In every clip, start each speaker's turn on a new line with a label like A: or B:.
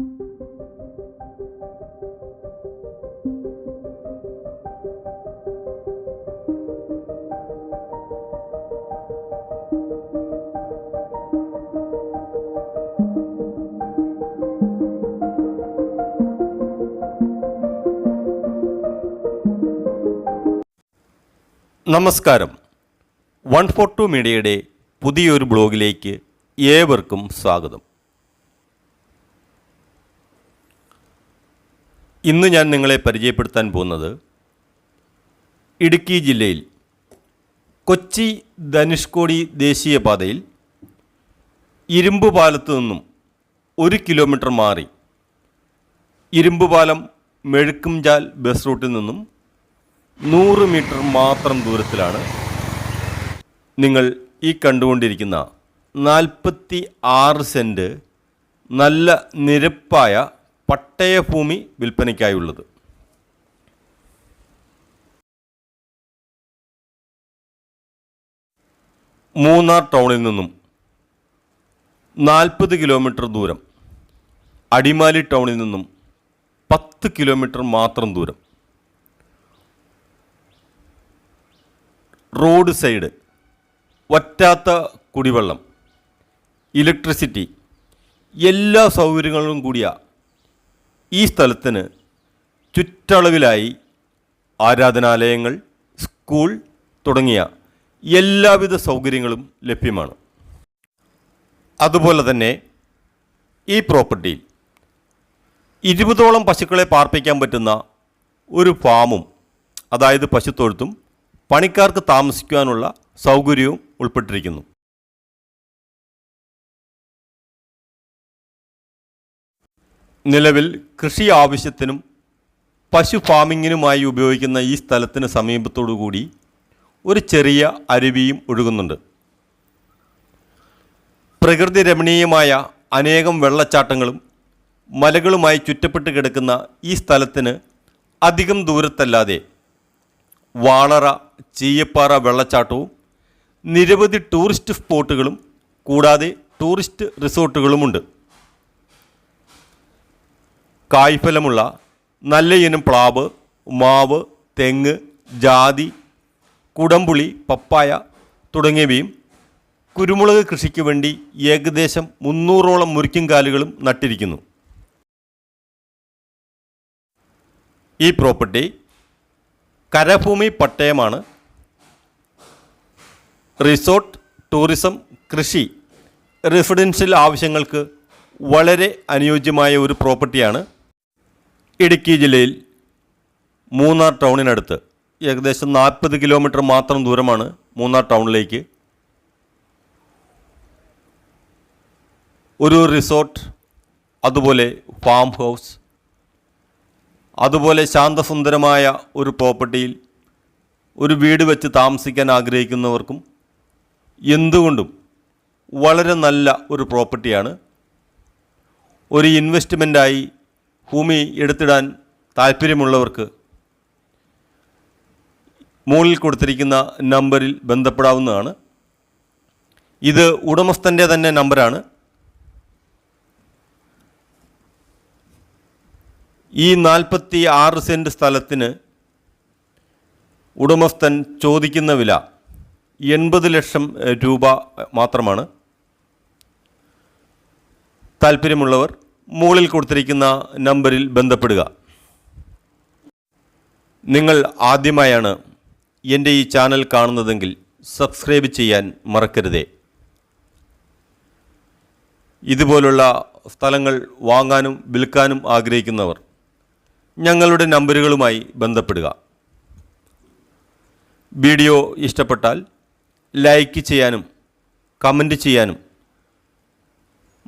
A: നമസ്കാരം. One four to മീഡിയയുടെ പുതിയൊരു ബ്ലോഗിലേക്ക് ഏവർക്കും സ്വാഗതം. ഇന്ന് ഞാൻ നിങ്ങളെ പരിചയപ്പെടുത്താൻ പോകുന്നത് ഇടുക്കി ജില്ലയിൽ കൊച്ചി ധനുഷ്കോടി ദേശീയപാതയിൽ ഇരുമ്പ് പാലത്ത് നിന്നും ഒരു കിലോമീറ്റർ മാറി ഇരുമ്പ് പാലം മെഴുക്കുംചാൽ ബസ് റൂട്ടിൽ നിന്നും നൂറ് മീറ്റർ മാത്രം ദൂരത്തിലാണ് നിങ്ങൾ ഈ കണ്ടുകൊണ്ടിരിക്കുന്ന നാൽപ്പത്തി ആറ് സെന്റ് നല്ല നിരപ്പായ പട്ടയഭൂമി വിൽപ്പനയ്ക്കായുള്ളത്. മൂന്നാർ ടൗണിൽ നിന്നും നാൽപ്പത് കിലോമീറ്റർ ദൂരം അടിമാലി ടൗണിൽ നിന്നും പത്ത് കിലോമീറ്റർ മാത്രം ദൂരം. റോഡ് സൈഡ് വറ്റാത്ത കുടിവെള്ളം ഇലക്ട്രിസിറ്റി എല്ലാ സൗകര്യങ്ങളും കൂടിയ ഈ സ്ഥലത്തിന് ചുറ്റളവിലായി ആരാധനാലയങ്ങൾ സ്കൂൾ തുടങ്ങിയ എല്ലാവിധ സൗകര്യങ്ങളും ലഭ്യമാണ്. അതുപോലെ തന്നെ ഈ പ്രോപ്പർട്ടിയിൽ ഇരുപതോളം പശുക്കളെ പാർപ്പിക്കാൻ പറ്റുന്ന ഒരു ഫാമും അതായത് പശുത്തൊഴുത്തും പണിക്കാർക്ക് താമസിക്കുവാനുള്ള സൗകര്യവും ഉൾപ്പെട്ടിരിക്കുന്നു. നിലവിൽ കൃഷി ആവശ്യത്തിനും പശു ഫാമിങ്ങിനുമായി ഉപയോഗിക്കുന്ന ഈ സ്ഥലത്തിന് സമീപത്തോടു കൂടി ഒരു ചെറിയ അരുവിയും ഒഴുകുന്നുണ്ട്. പ്രകൃതി രമണീയമായ അനേകം വെള്ളച്ചാട്ടങ്ങളും മലകളുമായി ചുറ്റപ്പെട്ട് കിടക്കുന്ന ഈ സ്ഥലത്തിന് അധികം ദൂരത്തല്ലാതെ വാളറ ചീയപ്പാറ വെള്ളച്ചാട്ടവും നിരവധി ടൂറിസ്റ്റ് സ്പോട്ടുകളും കൂടാതെ ടൂറിസ്റ്റ് റിസോർട്ടുകളുമുണ്ട്. കായ്ഫലമുള്ള നല്ല ഇനം പ്ലാവ് മാവ് തെങ്ങ് ജാതി കുടംപുളി പപ്പായ തുടങ്ങിയവയും കുരുമുളക് കൃഷിക്ക് വേണ്ടി ഏകദേശം മുന്നൂറോളം മുറിക്കുംകാലുകളും നട്ടിരിക്കുന്നു. ഈ പ്രോപ്പർട്ടി കരഭൂമി പട്ടയമാണ്. റിസോർട്ട് ടൂറിസം കൃഷി റെസിഡൻഷ്യൽ ആവശ്യങ്ങൾക്ക് വളരെ അനുയോജ്യമായ ഒരു പ്രോപ്പർട്ടിയാണ്. ഇടുക്കി ജില്ലയിൽ മൂന്നാർ ടൗണിനടുത്ത് ഏകദേശം നാൽപ്പത് കിലോമീറ്റർ മാത്രം ദൂരമാണ് മൂന്നാർ ടൗണിലേക്ക് ഒരു റിസോർട്ട് അതുപോലെ ഫാം ഹൗസ് അതുപോലെ ശാന്തസുന്ദരമായ ഒരു പ്രോപ്പർട്ടിയിൽ ഒരു വീട് വെച്ച് താമസിക്കാൻ ആഗ്രഹിക്കുന്നവർക്കും എന്തുകൊണ്ടും വളരെ നല്ല ഒരു പ്രോപ്പർട്ടിയാണ്. ഒരു ഇൻവെസ്റ്റ്മെന്റായി ഭൂമി എടുത്തിടാൻ താല്പര്യമുള്ളവർക്ക് മുകളിൽ കൊടുത്തിരിക്കുന്ന നമ്പറിൽ ബന്ധപ്പെടാവുന്നതാണ്. ഇത് ഉടമസ്ഥന്റെ തന്നെ നമ്പറാണ്. ഈ നാൽപ്പത്തി ആറ് സെന്റ് സ്ഥലത്തിന് ഉടമസ്ഥൻ ചോദിക്കുന്ന വില എൺപത് ലക്ഷം രൂപ മാത്രമാണ്. താല്പര്യമുള്ളവർ മുകളിൽ കൊടുത്തിരിക്കുന്ന നമ്പറിൽ ബന്ധപ്പെടുക. നിങ്ങൾ ആദ്യമായാണ് എന്റെ ഈ ചാനൽ കാണുന്നതെങ്കിൽ സബ്സ്ക്രൈബ് ചെയ്യാൻ മറക്കരുതേ. ഇതുപോലുള്ള സ്ഥലങ്ങൾ വാങ്ങാനും വിൽക്കാനും ആഗ്രഹിക്കുന്നവർ ഞങ്ങളുടെ നമ്പറുകളുമായി ബന്ധപ്പെടുക. വീഡിയോ ഇഷ്ടപ്പെട്ടാൽ ലൈക്ക് ചെയ്യാനും കമന്റ് ചെയ്യാനും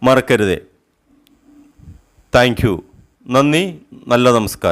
A: മറക്കരുതേ. താങ്ക് നന്ദി. നല്ല നമസ്കാരം.